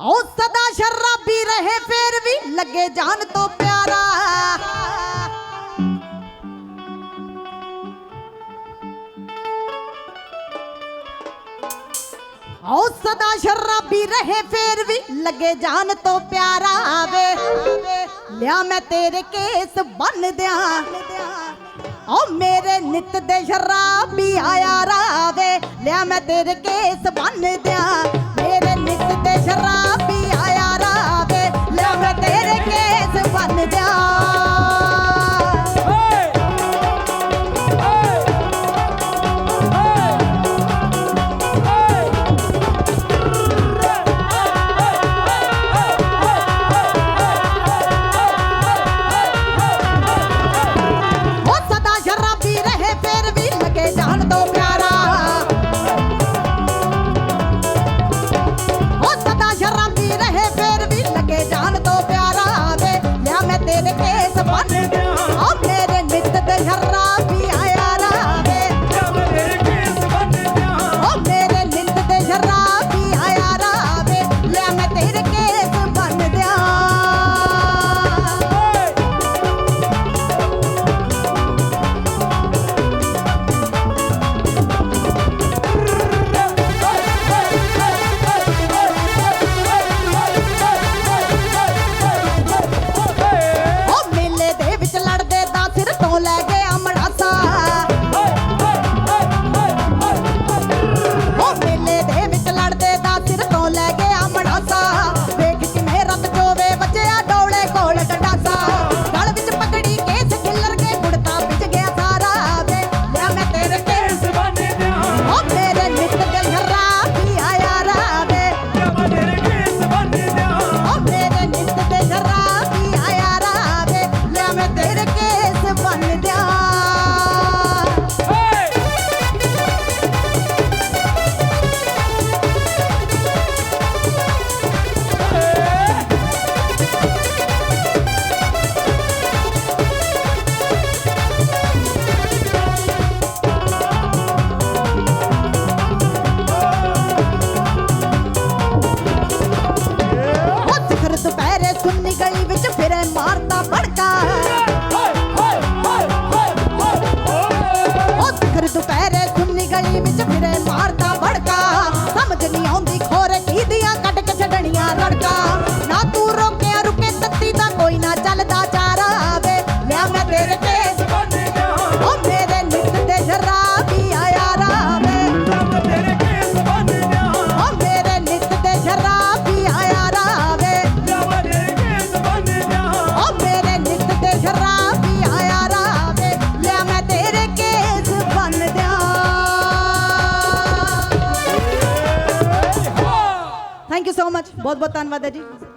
ਉਹ ਸਦਾ ਸ਼ਰਾਬੀ ਰਹੇ, ਫੇਰ ਵੀ ਲੱਗੇ ਜਾਨ ਤੋਂ ਪਿਆਰਾ। ਉਹ ਸਦਾ ਸ਼ਰਾਬੀ ਰਹੇ, ਫੇਰ ਵੀ ਲੱਗੇ ਜਾਨ ਤੋਂ ਪਿਆਰਾ ਵੇ। ਲਿਆ ਮੈਂ ਤੇਰੇ ਕੇਸ ਬੰਨ ਦਿਆਂ। ਓ ਮੇਰੇ ਨਿਤ ਦੇ ਸ਼ਰਾਬੀ ਆਇਆ ਰਾਵੇ। ਲਿਆ ਮੈਂ ਤੇਰੇ ਕੇਸ ਬੰਨ believe it's a बहुत बहुत धनबाद है जी